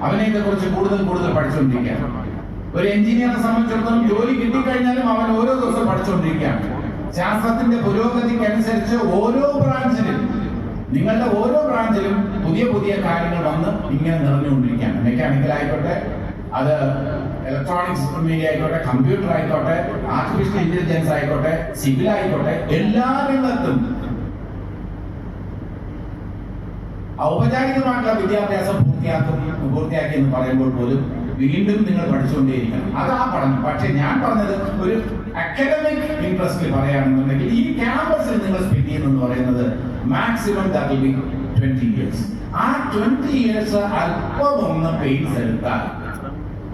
അവനെയൊക്കെ കുറിച്ച് കൂടുതൽ കൂടുതൽ പഠിച്ചുകൊണ്ടിരിക്കുകയാണ് ഒരു എഞ്ചിനീയറെ സംബന്ധിച്ചിടത്തോളം ജോലി കിട്ടിക്കഴിഞ്ഞാലും അവൻ ഓരോ ദിവസം പഠിച്ചുകൊണ്ടിരിക്കുകയാണ് ശാസ്ത്രത്തിന്റെ പുരോഗതിക്ക് അനുസരിച്ച് ഓരോ ബ്രാഞ്ചിലും നിങ്ങളുടെ ഓരോ ബ്രാഞ്ചിലും പുതിയ പുതിയ കാര്യങ്ങൾ വന്ന് ഇങ്ങനെ നിറഞ്ഞുകൊണ്ടിരിക്കുകയാണ്. മെക്കാനിക്കൽ ആയിക്കോട്ടെ അത് ഇലക്ട്രോണിക്സ് മീഡിയ ആയിക്കോട്ടെ കമ്പ്യൂട്ടർ ആയിക്കോട്ടെ ആർട്ടിഫിഷ്യൽ ഇന്റലിജൻസ് ആയിക്കോട്ടെ സിവിൽ ആയിക്കോട്ടെ എല്ലാ രംഗത്തും ഔപചാരികമായിട്ടുള്ള വിദ്യാഭ്യാസം പൂർത്തിയാക്കും പൂർത്തിയാക്കി എന്ന് പറയുമ്പോൾ പോലും വീണ്ടും നിങ്ങൾ പഠിച്ചുകൊണ്ടേയിരിക്കണം. അതാ പഠനം. പക്ഷെ ഞാൻ പറഞ്ഞത് ഒരു അക്കാഡമിക് ഇൻട്രസ്റ്റിൽ പറയുകയാണെന്നുണ്ടെങ്കിൽ ഈ ക്യാമ്പസിൽ നിങ്ങൾ സ്പെൻഡ് ചെയ്യുന്നെന്ന് പറയുന്നത് maximum that be twenty years ആ ട്വന്റി ഇയേഴ്സ് അല്പം ഒന്ന് പെയിൻസ് എടുത്താൽ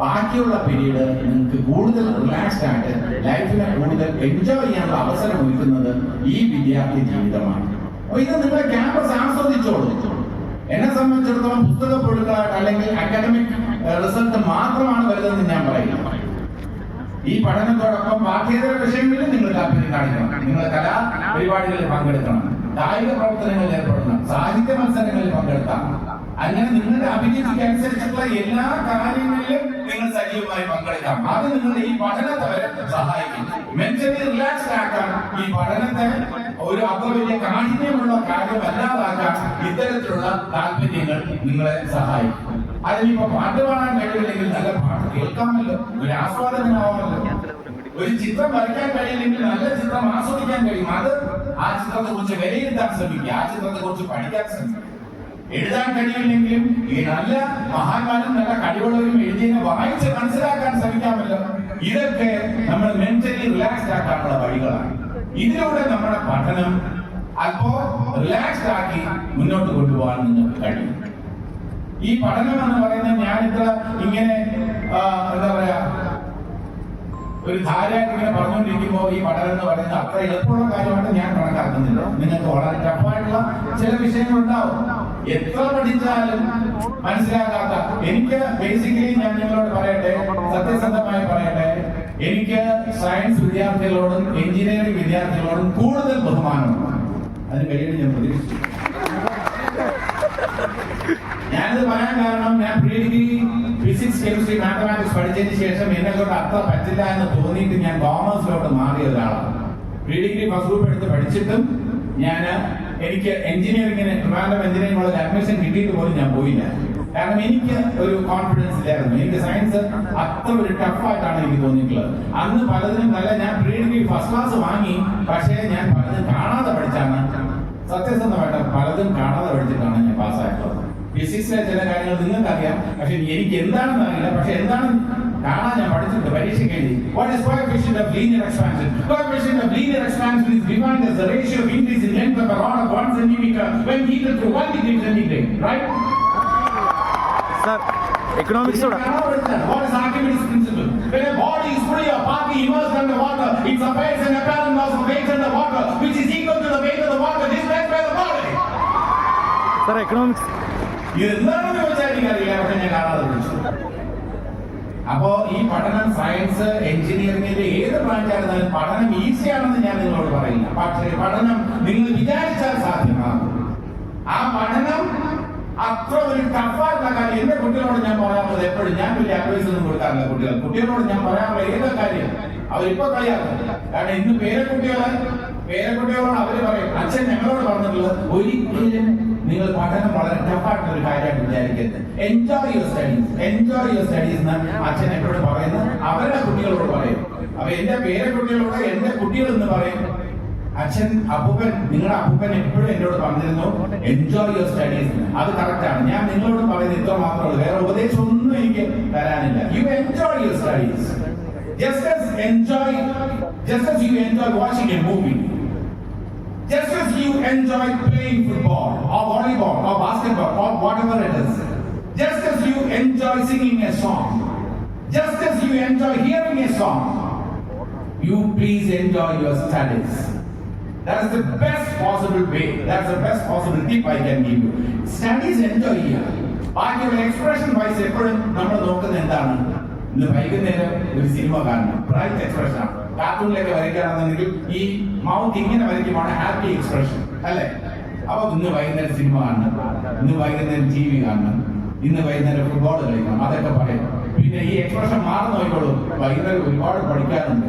ബാക്കിയുള്ള പീരീഡ് നിങ്ങൾക്ക് കൂടുതൽ റിലാക്സ്ഡ് ആയിട്ട് ലൈഫിനെ കൂടുതൽ എൻജോയ് ചെയ്യാനുള്ള അവസരം ഒരുക്കുന്നത് ഈ വിദ്യാർത്ഥി ജീവിതമാണ്. അപ്പൊ ഇത് നിങ്ങളെ ക്യാമ്പസ് ആസ്വദിച്ചോളൂ. എന്നെ സംബന്ധിച്ചിടത്തോളം പുസ്തക പൊരുക്കളായിട്ട് അല്ലെങ്കിൽ അക്കാഡമിക് റിസൾട്ട് മാത്രമാണ് വലുതെന്ന് ഞാൻ പറയില്ല ഈ പഠനത്തോടൊപ്പം പാഠ്യേതര വിഷയങ്ങളിൽ നിങ്ങൾ താല്പര്യം കാണിക്കണം. നിങ്ങൾ കലാ പരിപാടികളിൽ പങ്കെടുക്കണം. കായിക പ്രവർത്തനങ്ങളിൽ ഏർപ്പെടണം. സാഹിത്യ മത്സരങ്ങളിൽ പങ്കെടുക്കാം. അങ്ങനെ നിങ്ങളുടെ അഭിരുചിക്ക് അനുസരിച്ചുള്ള എല്ലാ കാര്യങ്ങളിലും നിങ്ങൾ സജീവമായി പങ്കെടുക്കാം. അത് നിങ്ങളുടെ ഈ പഠനത്തെ സഹായിക്കും. മെന്റലി റിലാക്സ്ഡ് ആക്കാൻ ഈ പഠനത്തെ ഒരു അത്ര വലിയ കാഠിന്യമുള്ള കാര്യമല്ലാതാക്കാൻ ഇത്തരത്തിലുള്ള താല്പര്യങ്ങൾ നിങ്ങളെ സഹായിക്കും. അതിനിപ്പോ പാട്ട് പാടാൻ കഴിയില്ലെങ്കിൽ നല്ല പാട്ട് കേൾക്കാമല്ലോ. ഒരു ആസ്വാദനമാവാമല്ലോ. ഒരു ചിത്രം വരയ്ക്കാൻ കഴിയില്ലെങ്കിൽ നല്ല ചിത്രം ആസ്വദിക്കാൻ കഴിയും. അത് ആ ചിത്രത്തെ കുറിച്ച് വിലയിരുത്താൻ ശ്രമിക്കുക. ആ ചിത്രത്തെ കുറിച്ച് പഠിക്കാൻ ശ്രമിക്കുക. എഴുതാൻ കഴിയില്ലെങ്കിലും ഈ നല്ല മഹാന്മാരും നല്ല കഴിവുള്ളവരും എഴുതിയതിനെ വായിച്ച് മനസ്സിലാക്കാൻ ശ്രമിക്കാമല്ലോ. ഇതൊക്കെ നമ്മൾ മെന്റലി റിലാക്സ്ഡ് ആക്കാനുള്ള വഴികളാണ്. ഇതിലൂടെ നമ്മുടെ പഠനം അപ്പോ റിലാക്സ്ഡ് ആക്കി മുന്നോട്ട് കൊണ്ടുപോകാൻ നിങ്ങൾക്ക് കഴിയും. ഈ പഠനം എന്ന് പറയുന്നത് ഞാനിത്ര ഇങ്ങനെ എന്താ പറയാ ഒരു ധാരാളം ഇങ്ങനെ പറഞ്ഞുകൊണ്ടിരിക്കുമ്പോൾ ഈ പഠനം എന്ന് പറയുന്നത് അത്ര എളുപ്പമുള്ള കാര്യമായിട്ട് ഞാൻ കണക്കാക്കുന്നില്ല. നിങ്ങൾക്ക് വളരെ ടഫായിട്ടുള്ള ചില വിഷയങ്ങളുണ്ടാവും. എത്ര പഠിച്ചാലും മനസ്സിലാകാത്ത എനിക്ക് ബേസിക്കലി ഞാൻ നിങ്ങളോട് പറയട്ടെ സത്യസന്ധമായി പറയട്ടെ എനിക്ക് സയൻസ് വിദ്യാർത്ഥികളോടും എഞ്ചിനീയറിംഗ് വിദ്യാർത്ഥികളോടും കൂടുതൽ ബഹുമാനമുണ്ട് അതിന് കഴിയിട്ട് ഞാൻ പ്രതീക്ഷിച്ചു. ഞാനിത് പറയാൻ കാരണം ഞാൻ pre degree physics chemistry mathematics പഠിച്ചതിന് ശേഷം എന്നെ കൊണ്ട് അത്ര പറ്റില്ല എന്ന് തോന്നിയിട്ട് ഞാൻ കോമേഴ്സിലോട്ട് മാറിയ ഒരാളാണ്. പ്രീ ഡിഗ്രി ഫസ്റ്റ് ഗ്രൂപ്പ് എടുത്ത് പഠിച്ചിട്ടും ഞാൻ എനിക്ക് എഞ്ചിനീയറിംഗിന് ട്രിവാൻഡ്രം എഞ്ചിനീയറിംഗ് കോളേജ് അഡ്മിഷൻ കിട്ടിയിട്ട് പോലും ഞാൻ പോയില്ല. കാരണം എനിക്ക് ഒരു കോൺഫിഡൻസ് ഇല്ലായിരുന്നു. എനിക്ക് സയൻസ് അത്ര ഒരു ടഫായിട്ടാണ് എനിക്ക് തോന്നിയിട്ടുള്ളത്. അന്ന് പലതിനും നല്ല ഞാൻ പ്രീ ഫസ്റ്റ് ക്ലാസ് വാങ്ങി. പക്ഷേ ഞാൻ പലതും കാണാതെ പഠിച്ചാണ്. സത്യസന്ധമായിട്ട് പലതും കാണാതെ പഠിച്ചിട്ടാണ് ഞാൻ പാസ്സായിട്ടുള്ളത് ഫിസിക്സിലെ ചില കാര്യങ്ങൾ നിങ്ങൾക്കറിയാം. പക്ഷെ എനിക്ക് എന്താണെന്ന് അറിയില്ല. പക്ഷെ എന്താണ് കാണാൻ ഞാൻ പഠിച്ചിട്ടുണ്ട് പരീക്ഷയ്ക്ക് എഴുതി what is coefficient of linear expansion coefficient of linear expansion is defined as the ratio of increase in length of a rod of 1 centimeter when heated to 1 degree centigrade right sir economics കൂടെ What is Archimedes' principle? When a body is fully or partly immersed under water, it subsides an apparent loss of weight under water, which is equal to the weight of the water displayed by the body. Sir economics ഇത് എന്താണെന്ന് ചോദിച്ചാൽ എനിക്കറിയില്ല പക്ഷെ ഞാൻ കാണാതെ പഠിച്ചു അപ്പോ ഈ പഠനം സയൻസ് എഞ്ചിനീയറിംഗിന്റെ ഏത് ബ്രാഞ്ചായിരുന്നാലും പഠനം ഈസിയാണെന്ന് ഞാൻ നിങ്ങളോട് പറയില്ല പക്ഷേ പഠനം നിങ്ങൾ വിചാരിച്ചാൽ സാധ്യമാണ് ആ പഠനം അത്ര ഒരു ടഫായിട്ടുള്ള കാര്യം എന്റെ കുട്ടികളോട് ഞാൻ പറയാറുള്ളത് എപ്പോഴും ഞാൻ വലിയ അഡ്വൈസ് ഒന്നും കൊടുക്കാറില്ല കുട്ടികൾ കുട്ടികളോട് ഞാൻ പറയാറുള്ള ഏത് കാര്യം അവരിപ്പോ കളിയാക്കും. കാരണം ഇന്ന് പേരക്കുട്ടികളെ പേരക്കുട്ടികളോട് അവർ പറയും അച്ഛൻ ഞങ്ങളോട് പറഞ്ഞിട്ടുള്ളത് ഒരിക്കലും നിങ്ങൾ പഠനം വളരെ ടഫായിട്ടുള്ള ഒരു കാര്യമായിട്ട് വിചാരിക്കരുത് enjoy your studies enjoy your studies എന്ന് അച്ഛൻ എന്നോട് പറയുന്നത്. അവരുടെ കുട്ടികളോട് പറയും. അപ്പൊ എന്റെ പേരെ കുട്ടികളോട് എന്റെ കുട്ടികൾ എന്ന് പറയും. അച്ഛൻ അപ്പൂപ്പൻ നിങ്ങളുടെ അപ്പൂപ്പൻ എപ്പോഴും എന്നോട് പറഞ്ഞിരുന്നു എൻജോയ് യുവർ സ്റ്റഡീസ് അത് കറക്റ്റാണ് ഞാൻ നിങ്ങളോട് പറയുന്നത് ഇത്ര മാത്രമേ വേറെ ഉപദേശം ഒന്നും എനിക്ക് തരാനില്ല. You enjoy your studies just as enjoy just as you enjoy watching a movie just as you enjoy playing football or volleyball or basketball or whatever it is, just as you enjoy singing a song, just as you enjoy hearing a song, you please enjoy your studies. That is the best possible way. That's the best possible tip I can give you. Studies enjoy ചെയ്യുക ബാക്കിയുള്ള expression wise എപ്പോഴും നമ്മൾ നോക്കുന്നത് എന്താണ് ഇന്ന് വൈകുന്നേരം ഒരു cinema കാണണം ബ്രൈറ്റ് എക്സ്പ്രഷൻ ആണ് കാർട്ടൂണിലൊക്കെ വരയ്ക്കുകയാണെന്നുണ്ടെങ്കിൽ ഈ മൗത്ത് ഇങ്ങനെ വരയ്ക്കുമ്പോൾ ഹാപ്പി എക്സ്പ്രഷൻ അല്ലേ അപ്പൊ ഇന്ന് വൈകുന്നേരം സിനിമ കാണണം. ഇന്ന് വൈകുന്നേരം ടി വി കാണണം. ഇന്ന് വൈകുന്നേരം ഫുട്ബോൾ കളിക്കണം. അതൊക്കെ പറയാം. പിന്നെ ഈ എക്സ്പ്രഷൻ മാറി നോക്കിക്കോളൂ വൈകുന്നേരം ഒരുപാട് പഠിക്കാറുണ്ട്.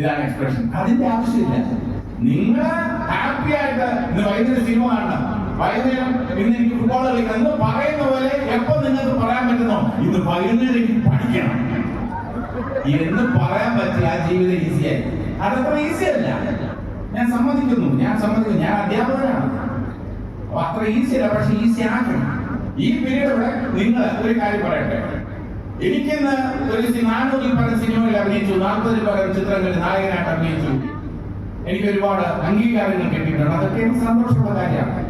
ഇതാണ് എക്സ്പ്രഷൻ അതിന്റെ ആവശ്യമില്ല. നിങ്ങൾ ഹാപ്പി ആയിട്ട് ഇന്ന് വൈകുന്നേരം സിനിമ കാണണം. വൈകുന്നേരം ഇന്ന് എനിക്ക് ഫുട്ബോൾ കളിക്കണം എന്ന് പറയുന്ന പോലെ എപ്പോ നിങ്ങൾക്ക് പറയാൻ പറ്റുന്നോ? ഇന്ന് വൈകുന്നേരം എനിക്ക് പഠിക്കണം. എന്ന് പറയാൻ പറ്റില്ല. ആ ജീവിതം ഈസിയായി അതത്ര ഈസി അല്ല. ഞാൻ സമ്മതിക്കുന്നു ഞാൻ സമ്മതിക്കുന്നു ഞാൻ അധ്യാപകനാണ്. അപ്പൊ അത്ര ഈസി അല്ല പക്ഷെ ഈസി ആക്കണം. ഈ പീരീഡ് ഇവിടെ നിങ്ങൾ ഒരു കാര്യം പറയട്ടെ. എനിക്കിന്ന് ഒരു നാനൂറിൽ പല സിനിമകളിൽ അഭിനയിച്ചു നാൽപ്പതിൽ പല ചിത്രങ്ങളിൽ നായകനായിട്ട് അഭിനയിച്ചു. എനിക്ക് ഒരുപാട് അംഗീകാരങ്ങൾ കിട്ടിയിട്ടുണ്ട്. അതൊക്കെ എനിക്ക് സന്തോഷമുള്ള കാര്യമാണ്.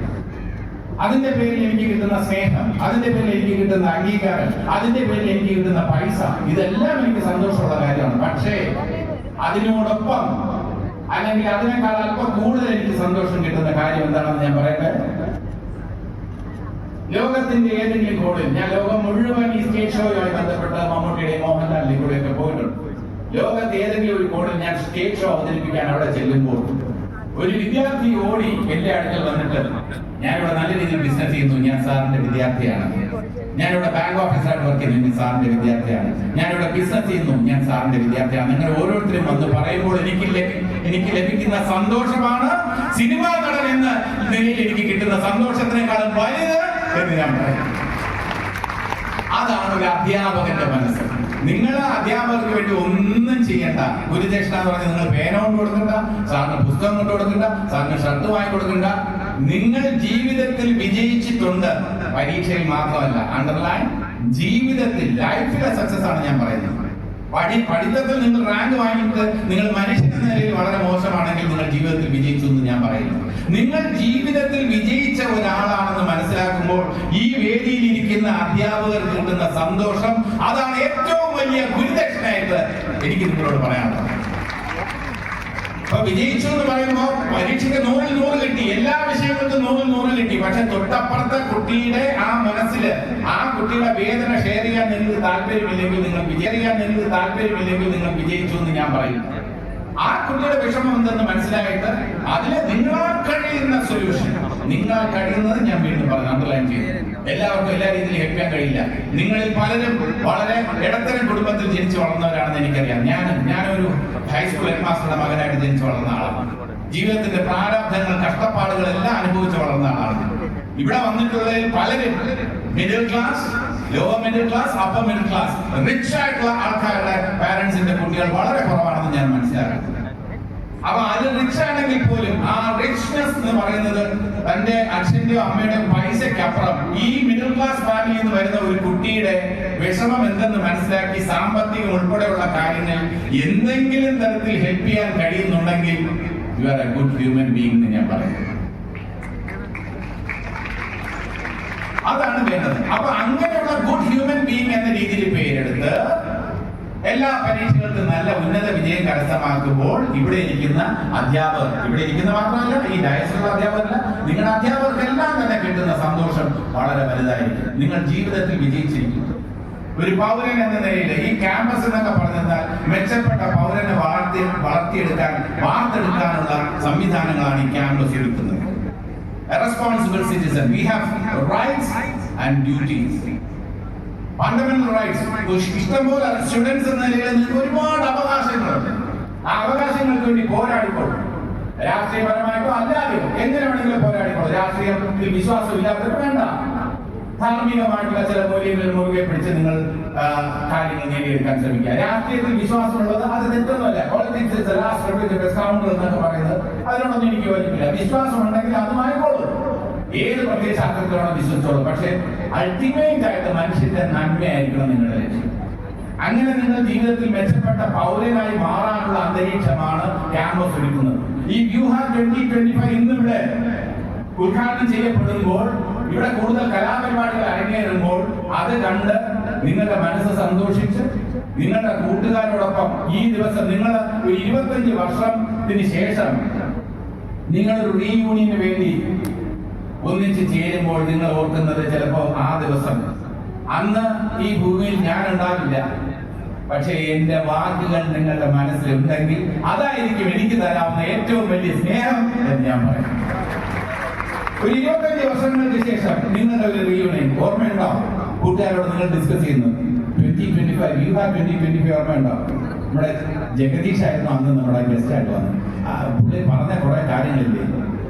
അതിന്റെ പേരിൽ എനിക്ക് കിട്ടുന്ന സ്നേഹം അതിന്റെ പേരിൽ എനിക്ക് കിട്ടുന്ന അംഗീകാരം അതിന്റെ പേരിൽ എനിക്ക് കിട്ടുന്ന പൈസ ഇതെല്ലാം എനിക്ക് സന്തോഷമുള്ള കാര്യമാണ്. പക്ഷേ അതിനോടൊപ്പം അല്ലെങ്കിൽ അതിനേക്കാൾ അല്പം കൂടുതൽ എനിക്ക് സന്തോഷം കിട്ടുന്ന കാര്യം എന്താണെന്ന് ഞാൻ പറയട്ടെ? ലോകത്തിന്റെ ഏതെങ്കിലും കോണിൽ ഞാൻ ലോകം മുഴുവൻ ഈ സ്റ്റേജ് ഷോയുമായി ബന്ധപ്പെട്ട മമ്മൂട്ടിയുടെയും മോഹൻലാലിന്റെയും ഒക്കെ പോയിട്ടുണ്ട്. ലോകത്ത് ഏതെങ്കിലും ഒരു കോണിൽ ഞാൻ സ്റ്റേജ് ഷോ അവതരിപ്പിക്കാൻ അവിടെ ചെല്ലുമ്പോൾ ഒരു വിദ്യാർത്ഥി ഓടി എന്റെ അടുക്കൽ വന്നിട്ട് ഞാനിവിടെ നല്ല രീതിയിൽ ബിസിനസ് ചെയ്യുന്നു ഞാൻ സാറിന്റെ വിദ്യാർത്ഥിയാണ്. ഞാനിവിടെ ബാങ്ക് ഓഫീസറായിട്ട് വർക്ക് ചെയ്യുന്നു സാറിന്റെ വിദ്യാർത്ഥിയാണ്. ഞാനിവിടെ ബിസിനസ് ചെയ്യുന്നു ഞാൻ സാറിന്റെ വിദ്യാർത്ഥിയാണ്. നിങ്ങൾ ഓരോരുത്തരും വന്ന് പറയുമ്പോൾ എനിക്ക് എനിക്ക് ലഭിക്കുന്ന സന്തോഷമാണ് സിനിമാ നടൻ എന്ന നിലയിൽ എനിക്ക് കിട്ടുന്ന സന്തോഷത്തിനേക്കാളും വലുത് എന്ന് ഞാൻ പറയും. അതാണ് ഒരു അധ്യാപകന്റെ മനസ്സ്. നിങ്ങൾ അധ്യാപകർക്ക് വേണ്ടി ഒന്നും ചെയ്യണ്ട. ഗുരുദക്ഷിണ എന്ന് പറഞ്ഞാൽ നിങ്ങൾ പേന കൊണ്ട് കൊടുക്കണ്ട സാറിന് പുസ്തകം കൊണ്ട് കൊടുക്കണ്ട സാറിന് ഷർട്ട് വാങ്ങി കൊടുക്കണ്ട. നിങ്ങൾ ജീവിതത്തിൽ വിജയിച്ചിട്ടുണ്ട്. പരീക്ഷയിൽ മാത്രമല്ല അണ്ടർലൈൻ ജീവിതത്തിൽ ലൈഫിലെ സക്സസ് ആണ് ഞാൻ പറയുന്നത്. പഠി പഠിത്തത്തിൽ നിങ്ങൾ റാങ്ക് വാങ്ങിയിട്ട് നിങ്ങൾ മനുഷ്യന്റെ നിലയിൽ വളരെ മോശമാണെങ്കിൽ നിങ്ങൾ ജീവിതത്തിൽ വിജയിച്ചു എന്ന് ഞാൻ പറയുന്നു. നിങ്ങൾ ജീവിതത്തിൽ വിജയിച്ച ഒരാളാണെന്ന് മനസ്സിലാക്കുമ്പോൾ ഈ വേദിയിൽ ഇരിക്കുന്ന അധ്യാപകർക്ക് കിട്ടുന്ന സന്തോഷം അതാണ് ഏറ്റവും വലിയ ഗുരുദക്ഷിണയായിട്ട് എനിക്ക് നിങ്ങളോട് പറയാനുള്ളത്. അപ്പൊ വിജയിച്ചു എന്ന് പറയുമ്പോൾ പരീക്ഷയ്ക്ക് നൂറിൽ നൂറ് കിട്ടി എല്ലാ വിഷയങ്ങൾക്കും നൂറിൽ നൂറ് കിട്ടി. പക്ഷെ തൊട്ടപ്പുറത്തെ കുട്ടിയുടെ ആ മനസ്സിൽ ആ കുട്ടിയുടെ വേദന ഷെയർ ചെയ്യാൻ നിങ്ങൾക്ക് താല്പര്യമില്ലെങ്കിൽ നിങ്ങൾ വിജയിക്കാൻ നിങ്ങൾക്ക് താല്പര്യമില്ലെങ്കിൽ നിങ്ങൾ വിജയിച്ചു എന്ന് ഞാൻ പറയുന്നു. ആ കുട്ടിയുടെ വിഷമം എന്തെന്ന് മനസ്സിലായിട്ട് അതിൽ നിങ്ങളാൽ കഴിയുന്ന നിങ്ങൾ കഴിയുന്നത് ഞാൻ വീണ്ടും പറഞ്ഞു അണ്ടർലൈൻ ചെയ്തു. എല്ലാവർക്കും എല്ലാ രീതിയിലും ചെയ്യാൻ കഴിയില്ല. നിങ്ങളിൽ പലരും വളരെ ഇടത്തരം കുടുംബത്തിൽ ജനിച്ചു വളർന്നവരാണെന്ന് എനിക്കറിയാം. ഞാനും ഞാനൊരു ഹൈസ്കൂൾ ഹെഡ് മാസ്റ്ററുടെ മകനായിട്ട് ജനിച്ചു വളർന്ന ആളാണ്. ജീവിതത്തിന്റെ പ്രാരാബ്ധങ്ങൾ കഷ്ടപ്പാടുകൾ എല്ലാം അനുഭവിച്ച് വളർന്ന ആളാണ്. ഇവിടെ വന്നിട്ടുള്ളതിൽ പലരും middle class lower middle class upper middle class rich ആയിട്ടുള്ള ആൾക്കാരുടെ പാരന്റ്സിന്റെ കുട്ടികൾ വളരെ കുറവാണെന്ന് ഞാൻ മനസ്സിലാക്കുന്നു. അപ്പൊ അത് റിച്ച് ആണെങ്കിൽ പോലും ആ റിച്ച്നെസ് എന്ന് പറയുന്നത് തന്റെ അച്ഛന്റെയോ അമ്മയുടെ പൈസയ്ക്ക് അപ്പുറം. ഈ മിഡിൽ ക്ലാസ് ഫാമിലിയിൽ നിന്ന് വരുന്ന ഒരു കുട്ടിയുടെ വിഷമം എന്തെന്ന് മനസ്സിലാക്കി സാമ്പത്തികം ഉൾപ്പെടെയുള്ള കാര്യങ്ങൾ എന്തെങ്കിലും തരത്തിൽ ഹെൽപ്പ് ചെയ്യാൻ കഴിയുന്നുണ്ടെങ്കിൽ you are a good human being എന്ന് ഞാൻ പറയുന്നു അതാണ് വേണ്ടത്. അപ്പൊ അങ്ങനെയുള്ള ഗുഡ് ഹ്യൂമൻ ബീങ് എന്ന രീതിയിൽ പേരെടുത്ത് എല്ലാ പരീക്ഷകൾക്കും നല്ല ഉന്നത വിജയം കരസ്ഥമാക്കുമ്പോൾ ഇവിടെ ഇരിക്കുന്ന അധ്യാപകർ ഇവിടെ ഇരിക്കുന്ന മാത്രമല്ല ഈ ഡയസിലുള്ള അധ്യാപകരല്ല നിങ്ങളുടെ അധ്യാപകർക്കെല്ലാം തന്നെ കിട്ടുന്ന സന്തോഷം വളരെ വലുതായിരിക്കും. നിങ്ങൾ ജീവിതത്തിൽ വിജയിച്ചിരിക്കും. ഒരു പൗരൻ എന്ന നിലയിൽ ഈ ക്യാമ്പസ് എന്നൊക്കെ പറഞ്ഞാൽ മെച്ചപ്പെട്ട പൗരനെ വളർത്തി വളർത്തിയെടുക്കാൻ വാർത്തെടുക്കാനുള്ള സംവിധാനങ്ങളാണ് ഈ ക്യാമ്പസ് എടുക്കുന്നത് responsible citizen we have rights and duties. Fundamental rights ഇഷ്ടംപോലെ സ്റ്റുഡൻസ് എന്ന നിലയിൽ നിങ്ങൾക്ക് ഒരുപാട് അവകാശങ്ങളുണ്ട്. ആ അവകാശങ്ങൾക്ക് വേണ്ടി പോരാടിക്കോളും. രാഷ്ട്രീയപരമായിട്ടോ അല്ലാതെയോ എങ്ങനെ വേണമെങ്കിലും പോരാടിക്കോളും. വിശ്വാസം ഇല്ലാത്തവർ വേണ്ട. ധാർമ്മികമായിട്ടുള്ള ചില മൂല്യങ്ങൾ മുറുകെ പിടിച്ച് നിങ്ങൾ കാര്യങ്ങൾ നേടിയെടുക്കാൻ ശ്രമിക്കുക. രാഷ്ട്രീയത്തിൽ വിശ്വാസമുള്ളത് അത് തെറ്റൊന്നുമല്ല. പോളിറ്റിക്സ് എന്നൊക്കെ പറയുന്നത്. അതിനോടൊന്നും എനിക്ക് വരുന്നില്ല വിശ്വാസം ഉണ്ടെങ്കിൽ അതുമായിക്കോളൂ ഏത് പ്രത്യയശാസ്ത്രത്തിലാണോ വിശ്വസിച്ചോളൂ. പക്ഷെ അൾട്ടിമേറ്റ് ആയിട്ട് മനുഷ്യന്റെ നന്മയായിരിക്കണം നിങ്ങളുടെ ലക്ഷ്യം. അങ്ങനെ നിങ്ങൾ ജീവിതത്തിൽ മെച്ചപ്പെട്ട പൗരനായി മാറാനുള്ള അന്തരീക്ഷമാണ് ക്യാമ്പസ് ഒരുക്കുന്നത്. ഈ വ്യൂഹ ട്വന്റി ട്വന്റി ഫൈവ് ഇന്ന് ഇവിടെ ഉദ്ഘാടനം ചെയ്യപ്പെടുമ്പോൾ ഇവിടെ കൂടുതൽ കലാപരിപാടികൾ അരങ്ങേറുമ്പോൾ അത് കണ്ട് നിങ്ങളുടെ മനസ്സ് സന്തോഷിച്ച് നിങ്ങളുടെ കൂട്ടുകാരോടൊപ്പം ഈ ദിവസം നിങ്ങൾ ഒരു ഇരുപത്തഞ്ച് വർഷത്തിന് ശേഷം നിങ്ങളൊരു റീയൂണിയന് വേണ്ടി ഒന്നിച്ച് ചേരുമ്പോൾ നിങ്ങൾ ഓർക്കുന്നത് ചിലപ്പോൾ ആ ദിവസം. അന്ന് ഈ ഭൂമിയിൽ ഞാൻ ഉണ്ടാവില്ല. പക്ഷേ എന്റെ വാക്കുകൾ നിങ്ങളുടെ മനസ്സിൽ മനസ്സിലുണ്ടെങ്കിൽ അതായിരിക്കും എനിക്ക് തരാവുന്ന ഏറ്റവും വലിയ സ്നേഹം എന്ന് ഞാൻ പറയും. ഒരു ഇരുപത്തഞ്ച് വർഷങ്ങൾക്ക് ശേഷം നിങ്ങളുടെ ഒരു റീയൂണിയൻ ഓർമ്മയുണ്ടോ? കൂട്ടുകാരോട് നിങ്ങൾ ഡിസ്കസ് ചെയ്യുന്നു. Twenty twenty five you have twenty twenty five ഓർമ്മയുണ്ടോ? നമ്മുടെ ജഗദീഷ് ആയിരുന്നു അന്ന് നമ്മുടെ ഗസ്റ്റ് ആയിട്ട് വന്നത്. പുള്ളി പറഞ്ഞ കുറെ കാര്യങ്ങളില്ലേ?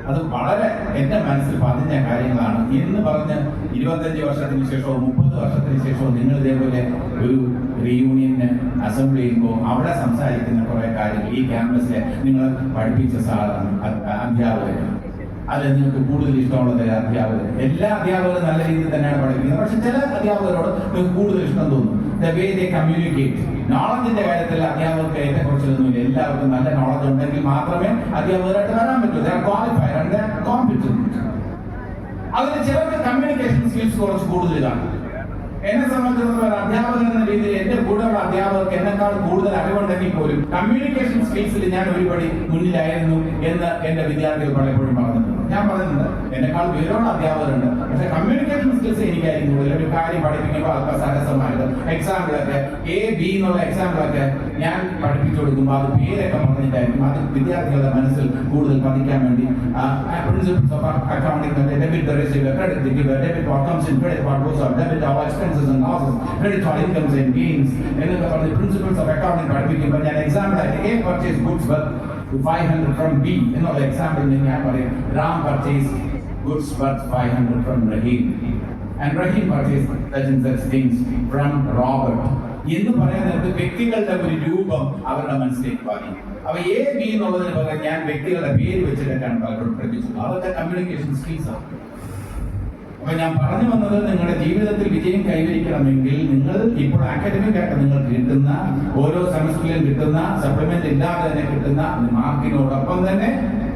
അത് വളരെ എന്റെ മനസ്സിൽ പതിഞ്ഞ കാര്യങ്ങളാണ്. എന്ന് പറഞ്ഞ് ഇരുപത്തഞ്ച് വർഷത്തിന് ശേഷവും മുപ്പത് വർഷത്തിന് ശേഷവും നിങ്ങൾ ഇതേപോലെ ഒരു റീയൂണിയന് അസംബ്ലി ചെയ്യുമ്പോൾ അവിടെ സംസാരിക്കുന്ന കുറേ കാര്യങ്ങൾ ഈ ക്യാമ്പസിലെ നിങ്ങൾ പഠിപ്പിച്ച സാധനം അധ്യാപകർ അത് നിങ്ങൾക്ക് കൂടുതൽ ഇഷ്ടമുള്ളത് അധ്യാപകർ എല്ലാ അധ്യാപകരും നല്ല രീതിയിൽ തന്നെയാണ് പഠിക്കുന്നത് പക്ഷെ ചില അധ്യാപകരോട് നിങ്ങൾക്ക് കൂടുതൽ ഇഷ്ടം തോന്നും. ദ വേ ദേ കമ്മ്യൂണിക്കേറ്റ് നോളജിന്റെ കാര്യത്തിൽ അധ്യാപകർക്ക് ഏറ്റക്കുറച്ചിലൊന്നുമില്ല. എല്ലാവർക്കും നല്ല നോളജ് ഉണ്ടെങ്കിൽ മാത്രമേ അധ്യാപകരായിട്ട് വരാൻ പറ്റൂ. ക്വാളിഫൈഡ് ആൻഡ് ചിലർക്ക് കമ്മ്യൂണിക്കേഷൻ സ്കിൽസ് കുറച്ച് കൂടുതൽ എന്നെ സംബന്ധിച്ചിടത്തോളം അധ്യാപകൻ എന്ന രീതിയിൽ എന്റെ കൂടെയുള്ള അധ്യാപകർക്ക് എന്നെക്കാൾ കൂടുതൽ അറിവുണ്ടെങ്കിൽ പോലും കമ്മ്യൂണിക്കേഷൻ സ്കിൽസിൽ ഞാൻ ഒരുപടി മുന്നിലായിരുന്നു എന്ന് എന്റെ വിദ്യാർത്ഥികൾ പലപ്പോഴും പറഞ്ഞിട്ടുണ്ട്. ഞാൻ പറയുന്നുണ്ട് എന്നെക്കാൾ വേറൊരു അധ്യാപകരുണ്ട്. പക്ഷെ കമ്മ്യൂണിക്കേഷൻ സ്കിൽസ് എനിക്കായിരിക്കും കൂടുതൽ. ഒരു കാര്യം പഠിപ്പിക്കുമ്പോൾ അല്പ സരസമായിട്ട് എക്സാമ്പിളൊക്കെ എ ബി എന്നുള്ള എക്സാമ്പിളൊക്കെ ഞാൻ പഠിപ്പിച്ചു കൊടുക്കുമ്പോൾ അത് പേരൊക്കെ പറഞ്ഞിട്ടായിരിക്കും. അത് വിദ്യാർത്ഥികളുടെ മനസ്സിൽ കൂടുതൽ പതിക്കാൻ വേണ്ടി. Principles of accounting debit receive credit give debit what comes in credit what goes out debit all expenses and losses credit what incomes and gains എന്നൊക്കെ പറഞ്ഞ് പ്രിൻസിപ്പിൾസ് ഓഫ് അക്കൗണ്ടിംഗ് പഠിപ്പിക്കുമ്പോൾ ഞാൻ എക്സാമ്പിൾ ആയിട്ട് a purchase goods five hundred from B എന്നുള്ള example ഞാൻ പറയും purchase goods worth five hundred from Rahim and Rahim purchase such and such things from Robert. എന്ന് പറയുന്നത് വ്യക്തികളുടെ ഒരു രൂപം അവരുടെ മനസ്സിലേക്ക് പാടി അപ്പൊ എ ബി എന്നുള്ളതിന് പകരം ഞാൻ വ്യക്തികളുടെ പേര് വെച്ചിട്ടൊക്കെയാണ് പലപ്പോഴും പഠിപ്പിച്ചത് അതൊക്കെ കമ്മ്യൂണിക്കേഷൻ സ്കിൽസ് ആണ്. അപ്പൊ ഞാൻ പറഞ്ഞു വന്നത് നിങ്ങളുടെ ജീവിതത്തിൽ വിജയം കൈവരിക്കണമെങ്കിൽ നിങ്ങൾ ഇപ്പോൾ അക്കാഡമിക് ആയിട്ട് നിങ്ങൾ കിട്ടുന്ന ഓരോ സെമസ്റ്ററിലും കിട്ടുന്ന സപ്ലിമെന്റ് ഇല്ലാതെ തന്നെ കിട്ടുന്ന മാർക്കിനോടൊപ്പം തന്നെ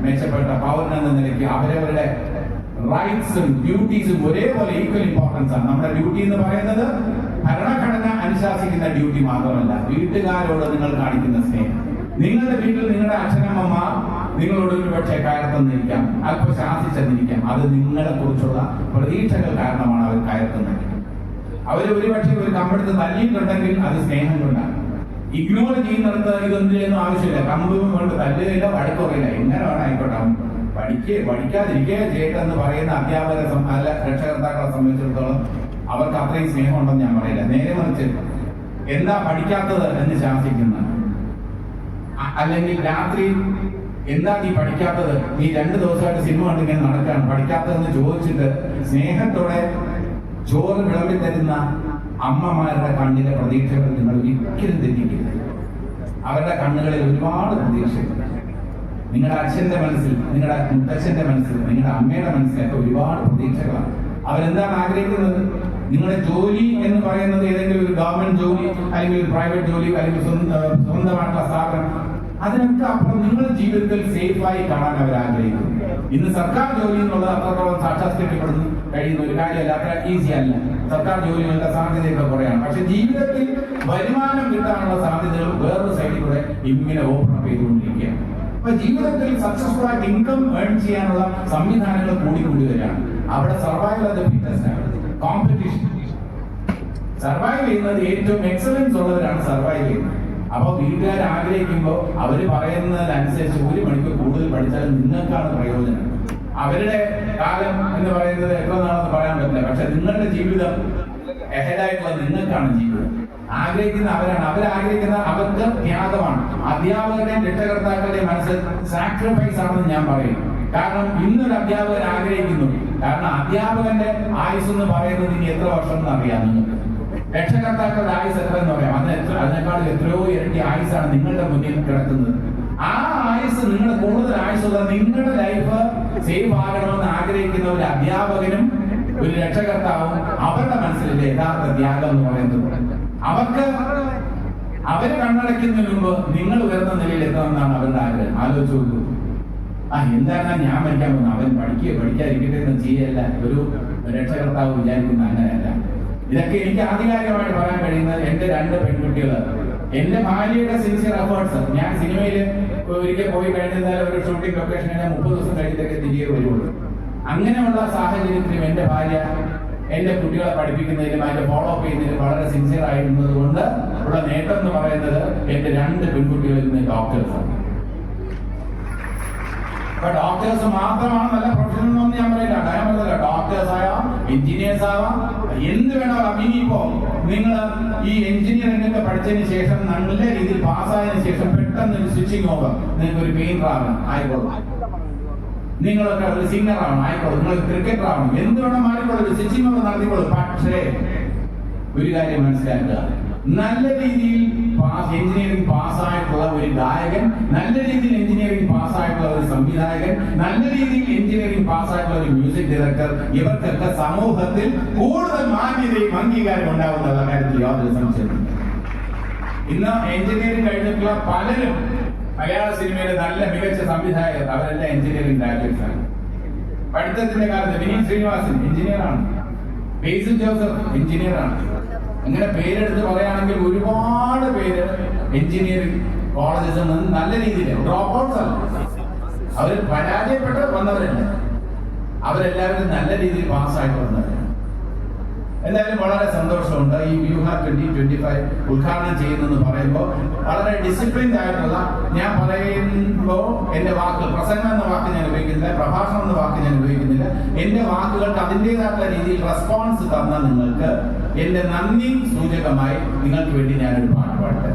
മെച്ചപ്പെട്ട പൗരൻ എന്ന നിലയ്ക്ക് അവരവരുടെ റൈറ്റ്സും ഡ്യൂട്ടീസും ഒരേപോലെ ഈക്വൽ ഇമ്പോർട്ടൻസ് ആണ്. നമ്മുടെ ഡ്യൂട്ടി എന്ന് പറയുന്നത് ഭരണഘടന അനുശാസിക്കുന്ന ഡ്യൂട്ടി മാത്രമല്ല. വീട്ടുകാരോട് നിങ്ങൾ കാണിക്കുന്ന സ്നേഹം. നിങ്ങളുടെ വീട്ടിൽ നിങ്ങളുടെ അച്ഛനമ്മ നിങ്ങളോട് ഒരു പക്ഷേ കയർത്തുന്നിരിക്കാം അല്പം ശാസിച്ചെന്നിരിക്കാം അത് നിങ്ങളെ കുറിച്ചുള്ള പ്രതീക്ഷകൾ കാരണമാണ് അവർ കയർത്തുന്നത് അവർ ഒരുപക്ഷെ ഒരു കമ്പെടുത്ത് തല്ലിയിട്ടുണ്ടെങ്കിൽ അത് സ്നേഹം കൊണ്ടാണ്. ഇഗ്നോർ ചെയ്യുന്നിടത്ത് ഇതൊന്നും ചെയ്യുന്ന ആവശ്യമില്ല. കമ്പും കൊണ്ട് തല്ലുകയില്ല വഴക്കുറയില്ല. എങ്ങനെ വേണം ആയിക്കോട്ടെ പഠിക്കുക പഠിക്കാതിരിക്കുക ചെയ്യട്ടെന്ന് പറയുന്ന അധ്യാപകരെ അല്ല രക്ഷകർത്താക്കളെ സംബന്ധിച്ചിടത്തോളം അവർക്ക് അത്രയും സ്നേഹം ഉണ്ടെന്ന് ഞാൻ പറയില്ല. നേരെ മറിച്ച് എന്താ പഠിക്കാത്തത് എന്ന് ശാസിക്കുന്ന അല്ലെങ്കിൽ രാത്രി എന്താ നീ പഠിക്കാത്തത്? നീ രണ്ട് ദിവസമായിട്ട് സിനിമ കണ്ടിങ്ങനെ നടക്കാണ്. പഠിക്കാത്തതെന്ന് ചോദിച്ചിട്ട് സ്നേഹത്തോടെ ചോറ് വിളമ്പി തരുന്ന അമ്മമാരുടെ കണ്ണിലെ പ്രതീക്ഷകൾ നിങ്ങൾ ഒരിക്കലും തെറ്റിക്കരുത് അവരുടെ കണ്ണുകളിൽ ഒരുപാട് പ്രതീക്ഷകൾ. നിങ്ങളുടെ അച്ഛന്റെ മനസ്സിൽ നിങ്ങളുടെ മുത്തച്ഛന്റെ മനസ്സിൽ നിങ്ങളുടെ അമ്മയുടെ മനസ്സിലൊക്കെ ഒരുപാട് പ്രതീക്ഷകളാണ്. അവരെന്താണ് ആഗ്രഹിക്കുന്നത്? നിങ്ങളുടെ ജോലി എന്ന് പറയുന്നത് ഏതെങ്കിലും ഒരു ഗവൺമെന്റ് ജോലി അല്ലെങ്കിൽ ഒരു പ്രൈവറ്റ് ജോലി അല്ലെങ്കിൽ സ്വന്തം- സ്വന്തമായിട്ടുള്ള സ്ഥാപനം. അതിനൊക്കെ അപ്പുറം നിങ്ങളുടെ ജീവിതത്തിൽ സേഫായി കാണാൻ അവർ ആഗ്രഹിക്കുന്നു. ഇന്ന് സർക്കാർ ജോലി എന്നുള്ളത് അത്രത്തോളം സാക്ഷാത്കരിക്കപ്പെടുന്നു കഴിയുന്ന ഒരു കാര്യമല്ല അത്ര ഈസി അല്ല. സർക്കാർ ജോലികളുടെ സാധ്യതയൊക്കെ കുറയാണ്. പക്ഷെ ജീവിതത്തിൽ വരുമാനം കിട്ടാനുള്ള സാധ്യതകൾ വേറൊരു സൈഡിൽ കൂടെ ഇങ്ങനെ ഓപ്പൺ അപ്പ് ചെയ്തുകൊണ്ടിരിക്കുകയാണ്. അപ്പൊ ജീവിതത്തിൽ സക്സസ്ഫുൾ ആയിട്ട് ഇൻകം ഏൺ ചെയ്യാനുള്ള സംവിധാനങ്ങൾ കൂടിക്കൂടി വരികയാണ് അവിടെ സർവൈവൽ അത് ഫിറ്റ്നസ് കോമ്പറ്റീഷൻ സർവൈവ് ചെയ്യുന്നത് ഏറ്റവും എക്സലൻസ് ഉള്ളവരാണ് സർവൈവ് ചെയ്യുന്നത്. അപ്പൊ വീട്ടുകാർ ആഗ്രഹിക്കുമ്പോൾ അവർ പറയുന്നതിനനുസരിച്ച് ഒരു മണിക്കൂർ കൂടുതൽ പഠിച്ചാൽ നിങ്ങൾക്കാണ് പ്രയോജനം. അവരുടെ കാലം എന്ന് പറയുന്നത് എത്ര നാളെന്ന് പറയാൻ പറ്റില്ല. പക്ഷെ നിങ്ങളുടെ ജീവിതം എഹെഡായിട്ടുള്ള നിങ്ങൾക്കാണ് ജീവിതം. ആഗ്രഹിക്കുന്ന അവരാണ്. അവരാഗ്രഹിക്കുന്ന അവർക്ക് ത്യാഗമാണ് അധ്യാപകരുടെയും രക്ഷകർത്താക്കളുടെയും മനസ്സ് സാക്രിഫൈസ് ആണെന്ന് ഞാൻ പറയും. കാരണം ഇന്നൊരു അധ്യാപകൻ ആഗ്രഹിക്കുന്നു. കാരണം അധ്യാപകന്റെ ആയുസ് എന്ന് പറയുന്നത് ഇനി എത്ര വർഷം എന്ന് അറിയാം നിങ്ങൾക്ക്. രക്ഷകർത്താക്കളുടെ ആയുസ് എത്ര എന്ന് പറയാം? അത് എത്ര അതിനേക്കാൾ എത്രയോ ഇരട്ടി ആയുസാണ് നിങ്ങളുടെ മുന്നിൽ കിടക്കുന്നത്. ആ ആയുസ് നിങ്ങൾ കൂടുതൽ ആയുസുള്ള നിങ്ങളുടെ ലൈഫ് സേഫ് ആകണമെന്ന് ആഗ്രഹിക്കുന്ന ഒരു അധ്യാപകനും ഒരു രക്ഷകർത്താവും അവരുടെ മനസ്സിലെ യഥാർത്ഥ ത്യാഗം എന്ന് പറയുന്നത്. അവർക്ക് അവരെ കണ്ണടയ്ക്കുന്നതിന് മുമ്പ് നിങ്ങൾ ഉയർന്ന നിലയിൽ എത്തണമെന്നാണ് അവരുടെ ആഗ്രഹം. ആലോചിച്ചു ആ എന്താണ് ഞാൻ മരിക്കാൻ പോകുന്നത്? അവൻ പഠിക്കുക പഠിക്കാതിരിക്കട്ടെ എന്ന് ചെയ്യല്ല. ഒരു രക്ഷകർത്താവ് വിചാരിക്കുന്ന അങ്ങനെയല്ല. ഇതൊക്കെ എനിക്ക് ആധികാരികമായിട്ട് പറയാൻ കഴിയുന്നത് എന്റെ രണ്ട് പെൺകുട്ടികളാണ്. എന്റെ ഭാര്യയുടെ സിൻസിയർ എഫേർട്സ് ഞാൻ സിനിമയിൽ ഒരിക്കൽ പോയി കഴിഞ്ഞാൽ ഒരു ഷൂട്ടിംഗ് ലൊക്കേഷൻ ഞാൻ മുപ്പത് ദിവസം കഴിഞ്ഞിട്ടൊക്കെ തിരികെ വരുള്ളൂ. അങ്ങനെയുള്ള സാഹചര്യത്തിലും എന്റെ ഭാര്യ എന്റെ കുട്ടികളെ പഠിപ്പിക്കുന്നതിലും അതിന്റെ ഫോളോ അപ്പ് ചെയ്യുന്നതിലും വളരെ സിൻസിയർ ആയിരുന്നത് കൊണ്ട് ഉള്ള നേട്ടം എന്ന് പറയുന്നത് എന്റെ രണ്ട് പെൺകുട്ടികളിൽ നിന്ന് ഡോക്ടേഴ്സാണ് അപ്പൊ ഡോക്ടേഴ്സ് മാത്രമാണ് നല്ല പ്രൊഫഷണൽ എന്ന് ഞാൻ പറയില്ല. ഞാൻ പറഞ്ഞില്ല ഡോക്ടേഴ്സ് ആവാം എഞ്ചിനീയേഴ്സ് ആവാം എന്ത് വേണമെങ്കിലും ഇനിയിപ്പോ നിങ്ങൾ ഈ എഞ്ചിനീയറിംഗ് ഒക്കെ പഠിച്ചതിന് ശേഷം നല്ല രീതിയിൽ പാസ്സായതിനു ശേഷം പെട്ടെന്ന് ഒരു സ്വിച്ചിങ് ഓവർ നിങ്ങൾക്ക് ഒരു പെയിന്റർ ആവണം ആയിക്കോളും. നിങ്ങളൊക്കെ ഒരു സിംഗർ ആവണം. ആയിക്കോളും. നിങ്ങൾ ക്രിക്കറ്റർ ആവണം. എന്ത് വേണം ആയിക്കോളും ഒരു സ്വിച്ചിങ് ഓവർ നടത്തിക്കോളും. പക്ഷേ ഒരു കാര്യം മനസ്സിലാക്കുക. നല്ല രീതിയിൽ എഞ്ചിനീയറിംഗ് പാസ്സായിട്ടുള്ള ഒരു ഗായകൻ നല്ല രീതിയിൽ എഞ്ചിനീയറിംഗ് ഒരു സംവിധായകൻ നല്ല രീതിയിൽ എഞ്ചിനീയറിംഗ് പാസ്സായിട്ടുള്ള ഒരു മ്യൂസിക് ഡയറക്ടർ ഇവർക്കൊക്കെ സമൂഹത്തിൽ കൂടുതൽ മാന്യതയും അംഗീകാരം ഉണ്ടാവുന്ന കാര്യത്തിൽ യാതൊരു സംശയമില്ല ഇന്ന് എഞ്ചിനീയറിംഗ് കഴിഞ്ഞിട്ടുള്ള പലരും മലയാള സിനിമയിലെ നല്ല മികച്ച സംവിധായകർ അവരെല്ലാം എഞ്ചിനീയറിംഗ് ഗ്രാജുവേറ്റ്സ് ആണ്. പഠിത്തത്തിന്റെ കാലത്ത് വിനീത് ശ്രീനിവാസൻ എഞ്ചിനീയർ ആണ്. ബേസിൽ ജോസഫ് എഞ്ചിനീയർ ആണ്. അങ്ങനെ പേരെടുത്ത് പറയുകയാണെങ്കിൽ ഒരുപാട് പേര് എഞ്ചിനീയറിംഗ് കോളേജസിൽ നിന്ന് നല്ല രീതിയിൽ ഡ്രോപ്പ് ഔട്ട്സ് അല്ല. അവർ പരാജയപ്പെട്ട് വന്നവരല്ല? അവരെല്ലാവരും നല്ല രീതിയിൽ പാസ്സായിട്ട് വന്നവരാണ്. എന്തായാലും വളരെ സന്തോഷമുണ്ട്. ഈ വ്യൂഹ ട്വന്റി ട്വന്റി ഫൈവ് ഉദ്ഘാടനം ചെയ്യുന്നെന്ന് പറയുമ്പോൾ വളരെ ഡിസിപ്ലിൻഡ് ആയിട്ടുള്ള ഞാൻ പറയുമ്പോൾ എന്റെ വാക്കുകൾ പ്രസംഗം എന്ന വാക്ക് ഞാൻ ഉപയോഗിക്കുന്നില്ല പ്രഭാഷണം എന്ന വാക്ക് ഞാൻ ഉപയോഗിക്കുന്നില്ല. എന്റെ വാക്കുകൾക്ക് അതിന്റെതായിട്ടുള്ള രീതിയിൽ റെസ്പോൺസ് തന്ന നിങ്ങൾക്ക് എന്റെ നന്ദി സൂചകമായി നിങ്ങൾക്ക് വേണ്ടി ഞാനൊരു പാട്ട് പാടട്ടെ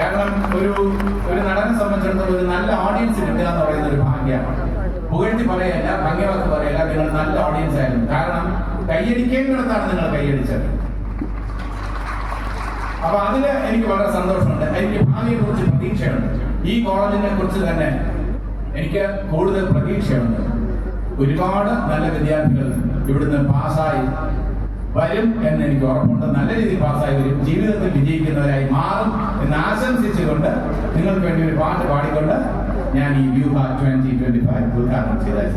കാരണം ഒരു ഒരു നടനെ സംബന്ധിച്ചിടത്തോളം ഒരു നല്ല ഓഡിയൻസ് കിട്ടുക എന്ന് പറയുന്ന ഒരു ഭാഗ്യമാണ്. പുകഴ്ത്തി പറയല്ല ഭംഗിവാക്ക് പറയല്ല നിങ്ങൾ നല്ല ഓഡിയൻസ് ആയിരുന്നു. കാരണം കൈയടിക്കേണ്ടിടത്താണ് നിങ്ങൾ കൈയടിച്ചത്. അപ്പൊ അതിൽ എനിക്ക് വളരെ സന്തോഷമുണ്ട്. എനിക്ക് ഭാവിയെ കുറിച്ച് പ്രതീക്ഷയുണ്ട്. ഈ കോളേജിനെ കുറിച്ച് തന്നെ എനിക്ക് കൂടുതൽ പ്രതീക്ഷയുണ്ട്. ഒരുപാട് നല്ല വിദ്യാർത്ഥികൾ ഇവിടുന്ന് പാസ്സായി വരും എന്ന് എനിക്ക് ഉറപ്പുണ്ട്. നല്ല രീതിയിൽ പാസ്സായി വരും ജീവിതത്തിൽ വിജയിക്കുന്നവരായി മാറും എന്ന് ആശംസിച്ചുകൊണ്ട് നിങ്ങൾക്ക് വേണ്ടി ഒരു പാട്ട് പാടിക്കൊണ്ട് ഞാൻ ഈ വ്യൂഹ ട്വന്റി ട്വന്റി ഫൈവ് ഉദ്ഘാടനം ചെയ്തായി